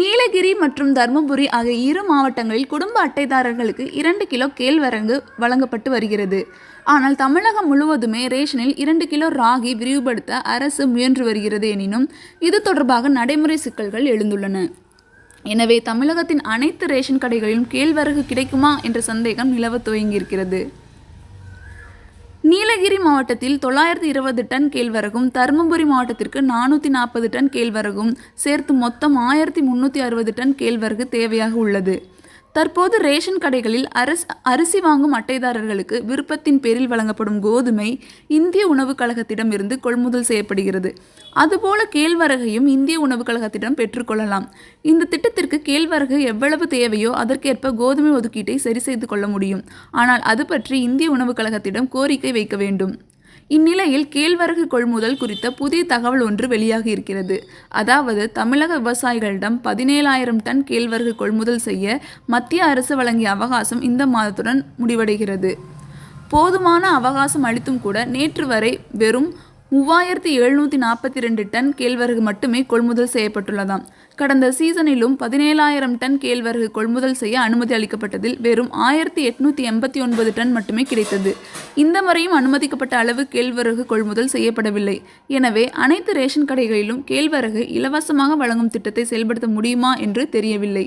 நீலகிரி மற்றும் தருமபுரி ஆகிய இரு மாவட்டங்களில் குடும்ப அட்டைதாரர்களுக்கு இரண்டு கிலோ கேழ்வரகு வழங்கப்பட்டு வருகிறது. ஆனால் தமிழகம் முழுவதுமே ரேஷனில் இரண்டு கிலோ ராகி விரிவுபடுத்த அரசு முயன்று வருகிறது எனினும் இது தொடர்பாக நடைமுறை சிக்கல்கள் எழுந்துள்ளன. எனவே தமிழகத்தின் அனைத்து ரேஷன் கடைகளிலும் கேழ்வரகு கிடைக்குமா என்ற சந்தேகம் நிலவ துவங்கியிருக்கிறது. நீலகிரி மாவட்டத்தில் தொள்ளாயிரத்தி இருபது டன் கேழ்வரகும் தருமபுரி மாவட்டத்திற்கு நானூற்றி நாற்பது டன் கேழ்வரகும் சேர்த்து மொத்தம் ஆயிரத்தி முந்நூற்றி அறுபது டன் கேழ்வரகு தேவையாக உள்ளது. தற்போது ரேஷன் கடைகளில் அரசு அரிசி வாங்கும் அட்டைதாரர்களுக்கு விருப்பத்தின் பேரில் வழங்கப்படும் கோதுமை இந்திய உணவுக் கழகத்திடம் இருந்து கொள்முதல் செய்யப்படுகிறது. அதுபோல கேழ்வரகையும் இந்திய உணவுக் கழகத்திடம் பெற்றுக்கொள்ளலாம் இந்த திட்டத்திற்கு கேழ்வரகு எவ்வளவு தேவையோ அதற்கேற்ப கோதுமை ஒதுக்கீட்டை சரி செய்து கொள்ள முடியும். ஆனால் அது பற்றி இந்திய உணவுக் கழகத்திடம் கோரிக்கை வைக்க வேண்டும். இந்நிலையில் கேழ்வரகு கொள்முதல் குறித்த புதிய தகவல் ஒன்று வெளியாகி இருக்கிறது. அதாவது தமிழக விவசாயிகளிடம் பதினேழாயிரம் டன் கேழ்வரகு கொள்முதல் செய்ய மத்திய அரசு வழங்கிய அவகாசம் இந்த மாதத்துடன் முடிவடைகிறது. போதுமான அவகாசம் அளித்தும் கூட நேற்று வரை வெறும் மூவாயிரத்தி எழுநூற்றி நாற்பத்தி ரெண்டு டன் கேழ்வரகு மட்டுமே கொள்முதல் செய்யப்பட்டுள்ளதாம். கடந்த சீசனிலும் பதினேழாயிரம் டன் கேழ்வரகு கொள்முதல் செய்ய அனுமதி அளிக்கப்பட்டதில் வெறும் ஆயிரத்தி எட்நூற்றி எண்பத்தி ஒன்பது டன் மட்டுமே கிடைத்தது. இந்த முறையும் அனுமதிக்கப்பட்ட அளவு கேழ்வரகு கொள்முதல் செய்யப்படவில்லை. எனவே அனைத்து ரேஷன் கடைகளிலும் கேழ்வரகு இலவசமாக வழங்கும் திட்டத்தை செயல்படுத்த முடியுமா என்று தெரியவில்லை.